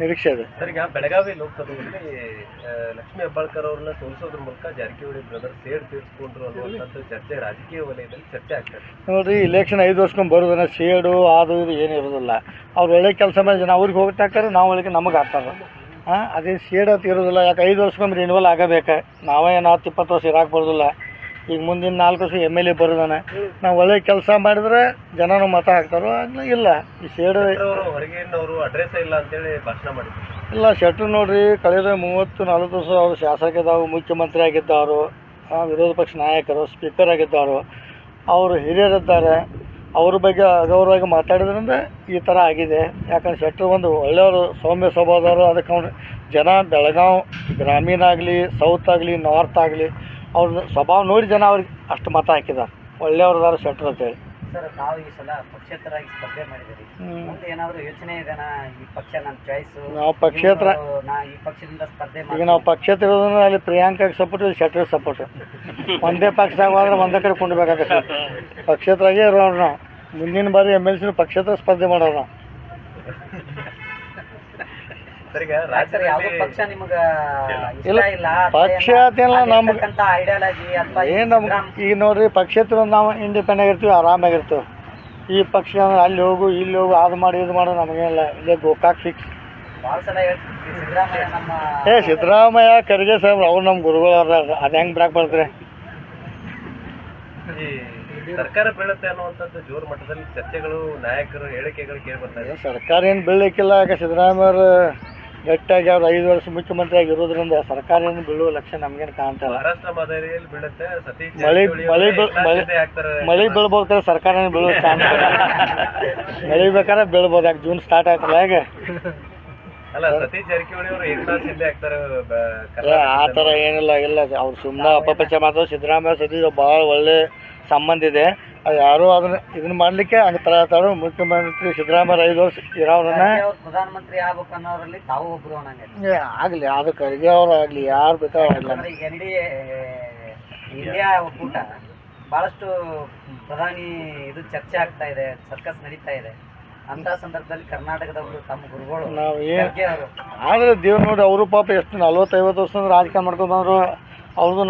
ನಿರೀಕ್ಷೆ ಇದೆ. ಸರ್ ಈಗ ಬೆಳಗಾವಿ ಲೋಕಸಭೆಯಲ್ಲಿ ಲಕ್ಷ್ಮೀ ಹೆಬ್ಬಾಳ್ಕರ್ ಅವ್ರನ್ನ ಸೋಲಿಸೋದ್ರ ಮೂಲಕ ಜಾರಕಿಹೊಳಿ ಬ್ರದರ್ ಸೇಡ್ ತೀರಿಸ್ಕೊಂಡ್ರು ಅನ್ನುವಂಥದ್ದು ಚರ್ಚೆ ರಾಜಕೀಯ ವಲಯದಲ್ಲಿ ಚರ್ಚೆ ಆಗ್ತದೆ ನೋಡ್ರಿ ಇಲೆಕ್ಷನ್ ಐದು ವರ್ಷಕ್ಕೊಮ್ಮೆ ಬರೋದನ್ನ ಸೇಡು ಅದು ಇದು ಏನು ಇರೋದಿಲ್ಲ. ಅವ್ರು ಒಳ್ಳೆ ಕೆಲಸ ಮಾಡಿ ಜನ ಅವ್ರಿಗೆ ಹೋಗ್ತಾಕ್ತಾರೆ ನಾವು ಒಳಗೆ ನಮಗೆ ಆಗ್ತಾರೆ ಹಾಂ ಅದೇ ಶೇಡ್ ಅಂತ ಇರೋದಿಲ್ಲ ಯಾಕೆ ಐದು ವರ್ಷಕ್ಕೊಮ್ಮೆ ರಿನಿವಲ್ ಆಗಬೇಕು? ನಾವೇ ಏನು ಹತ್ತು ಇಪ್ಪತ್ತು ವರ್ಷ ಇರಕ್ಕೆ ಬರೋದಿಲ್ಲ. ಈಗ ಮುಂದಿನ ನಾಲ್ಕು ವರ್ಷ ಎಂ ಎಲ್ ಎ ಬರೋದಾನೆ ನಾವು ಒಳ್ಳೆ ಕೆಲಸ ಮಾಡಿದ್ರೆ ಜನನು ಮತ ಹಾಕ್ತಾರೋ ಇಲ್ಲ ಇಲ್ಲ. ಈ ಶೇಡ್ ಹೊರಗಿನವರು ಅಡ್ರೆಸ್ ಇಲ್ಲ ಅಂತೇಳಿ ಭಾಷಣ ಮಾಡಿದ್ರು. ಇಲ್ಲ ಶೆಟ್ರು ನೋಡ್ರಿ ಕಳೆದ ಮೂವತ್ತು ನಲವತ್ತು ವರ್ಷ ಅವರು ಶಾಸಕರಿದ್ದವರು ಮುಖ್ಯಮಂತ್ರಿ ಆಗಿದ್ದವರು ವಿರೋಧ ಪಕ್ಷ ನಾಯಕರು ಸ್ಪೀಕರ್ ಆಗಿದ್ದವರು ಅವರು ಹಿರಿಯರಿದ್ದಾರೆ. ಅವ್ರ ಬಗ್ಗೆ ಅಗೌರವಾಗಿ ಮಾತಾಡಿದ್ರಿಂದ ಈ ಥರ ಆಗಿದೆ. ಯಾಕಂದ್ರೆ ಶೆಟ್ರು ಒಂದು ಒಳ್ಳೆಯವರು ಸೌಮ್ಯ ಸ್ವಭಾವದವರು. ಅದಕ್ಕೆ ಜನ ಬೆಳಗಾವಿ ಗ್ರಾಮೀಣ ಆಗಲಿ ಸೌತ್ ಆಗಲಿ ನಾರ್ತ್ ಆಗಲಿ ಅವ್ರ ಸ್ವಭಾವ ನೋಡಿ ಜನ ಅವ್ರಿಗೆ ಅಷ್ಟು ಮತ ಹಾಕಿದ್ದಾರೆ. ಒಳ್ಳೆಯವ್ರದಾರ ಶೆಟ್ರ್ ಅಂತೇಳಿ. ಸರ್ ನಾವು ಈ ಸಲ ಪಕ್ಷೇತರಾಗಿ ಸ್ಪರ್ಧೆ ಮಾಡಿದಿರಿ ಮುಂದೆ ಏನಾದರೂ ಯೋಚನೆ ಇದೆನಾ ಈ ಪಕ್ಷ ನನ್ನ ಚಾಯ್ಸ್ ನಾವು ಪಕ್ಷೇತರ ನಾ ಈ ಪಕ್ಷದಿಂದ ಸ್ಪರ್ಧೆ ಈಗ ನಾವು ಪಕ್ಷೇತರ ಇರೋದನ್ನ ಅಲ್ಲಿ ಪ್ರಿಯಾಂಕಾಗೆ ಸಪೋರ್ಟ್ ಇಲ್ಲಿ ಶೆಟ್ರಿಗೆ ಸಪೋರ್ಟ್ ಒಂದೇ ಪಕ್ಷದಾಗ ಹೋದ್ರೆ ಒಂದೇ ಕಡೆ ಕುಂಡ್ಬೇಕಾಗತ್ತೆ. ಪಕ್ಷೇತರಾಗೇ ಇರೋರು ನಾವು. ಮುಂದಿನ ಬಾರಿ ಎಂ ಎಲ್ ಸಿ ಪಕ್ಷೇತರ ಸ್ಪರ್ಧೆ ಮಾಡೋರು ನಾವು. ಏನು ನಮ್ಗೆ ಈಗ ನೋಡ್ರಿ ಪಕ್ಷೇತರ ನಾವು ಇಂಡಿಪೆಂಡೆಂಟ್ ಇರ್ತೀವಿ ಆರಾಮಾಗಿರ್ತೀವಿ. ಈ ಪಕ್ಷ ಅಂದ್ರೆ ಅಲ್ಲಿ ಹೋಗು ಇಲ್ಲಿ ಹೋಗು ಅದು ಮಾಡಿ ಇದು ಮಾಡು ನಮಗೇನಿಲ್ಲ. ಇಲ್ಲೇ ಗೋಕಾಕ್ ಫಿಕ್ಸ್ ಏ ಸಿದ್ದರಾಮಯ್ಯ ಖರ್ಗೆ ಸಾಹೇಬ್ರು ಅವ್ರು ನಮ್ಮ ಗುರುಗಳು ಅವ್ರ ಅದು ಹೆಂಗೆ ಬ್ರಾಕ್ ಬರ್ತಾರೆ ಈ ಸರ್ಕಾರ ಬೀಳುತ್ತೆ ಅನ್ನುವಂಥದ್ದು ಜೋರು ಮಟ್ಟದಲ್ಲಿ ಚರ್ಚೆಗಳು ನಾಯಕರು ಹೇಳಿಕೆಗಳು ಕೇಳಿ ಬರ್ತಾರೆ ಇದೆ. ಸರ್ಕಾರ ಏನು ಬೀಳಲಿಕ್ಕಿಲ್ಲ ಯಾಕೆ ಸಿದ್ದರಾಮಯ್ಯವ್ರು ಗಟ್ಟಿಯಾಗಿ ಅವ್ರು ಐದು ವರ್ಷ ಮುಖ್ಯಮಂತ್ರಿ ಆಗಿರೋದ್ರಿಂದ ಸರ್ಕಾರ ಏನು ಬೀಳುವ ಲಕ್ಷಣ ನಮ್ಗೇನು ಕಾಣ್ತಲ್ಲ. ಮಳೆ- ಮಳೆ ಮಳೆ- ಶಿಂದೆ ಮಳೆ ಬೀಳ್ಬೋದು ಸರ್ಕಾರ ಏನು ಬೀಳುವ ಚಾನ್ಸ್ ಮಳೆ ಬೇಕಾದ್ರೆ ಬೀಳ್ಬೋದು ಯಾಕೆ ಜೂನ್ ಸ್ಟಾರ್ಟ್ ಆಯ್ತಲ್ಲ ಹೇಗೆ? ಆ ಥರ ಏನಿಲ್ಲ ಇಲ್ಲ ಅವ್ರು ಸುಮ್ಮನೆ ಅಪಪಚ ಮಾತ್ರ ಸಿದ್ದರಾಮಯ್ಯ ಸತೀಶ್ ಭಾಳ ಒಳ್ಳೆ ಸಂಬಂಧ ಇದೆ. ಯಾರೂ ಅದನ್ನ ಇದನ್ನ ಮಾಡ್ಲಿಕ್ಕೆ ಹಂಗೆ ಥರ ಹೇಳ್ತಾರೆ ಮುಖ್ಯಮಂತ್ರಿ ಸಿದ್ದರಾಮಯ್ಯ ಐದು ವರ್ಷ ಇರೋರನ್ನ ಪ್ರಧಾನಮಂತ್ರಿ ಆಗ್ಬೇಕು ಅನ್ನೋರಲ್ಲಿ ತಾವು ಒಬ್ರು ಅನ್ನಂಗೆ. ಏ, ಆಗಲಿ ಅದು ಖರ್ಗೆ ಅವ್ರು ಆಗಲಿ ಯಾರು ಬೇಕಾದ್ರೆ ಎನ್ ಡಿ ಇಂಡಿಯಾ ಒಕ್ಕೂಟ ಬಹಳಷ್ಟು ಪ್ರಧಾನಿ ಇದು ಚರ್ಚೆ ಆಗ್ತಾ ಇದೆ ಸರ್ಕಸ್ ನಡೀತಾ ಇದೆ. ಅಂತ ಸಂದರ್ಭದಲ್ಲಿ ಕರ್ನಾಟಕದವರು ತಮ್ಮ ಗುರುಗಳು ನಾವು ಏನು ಆದರೆ ದೇವ್ರು ನೋಡಿ ಅವರು ಪಾಪ ಎಷ್ಟು ನಲ್ವತ್ತೈವತ್ತು ವರ್ಷದಿಂದ ರಾಜಕಾರಣ ಮಾಡ್ಕೊಂಡು ಬಂದರು ಅವ್ರದ್ದು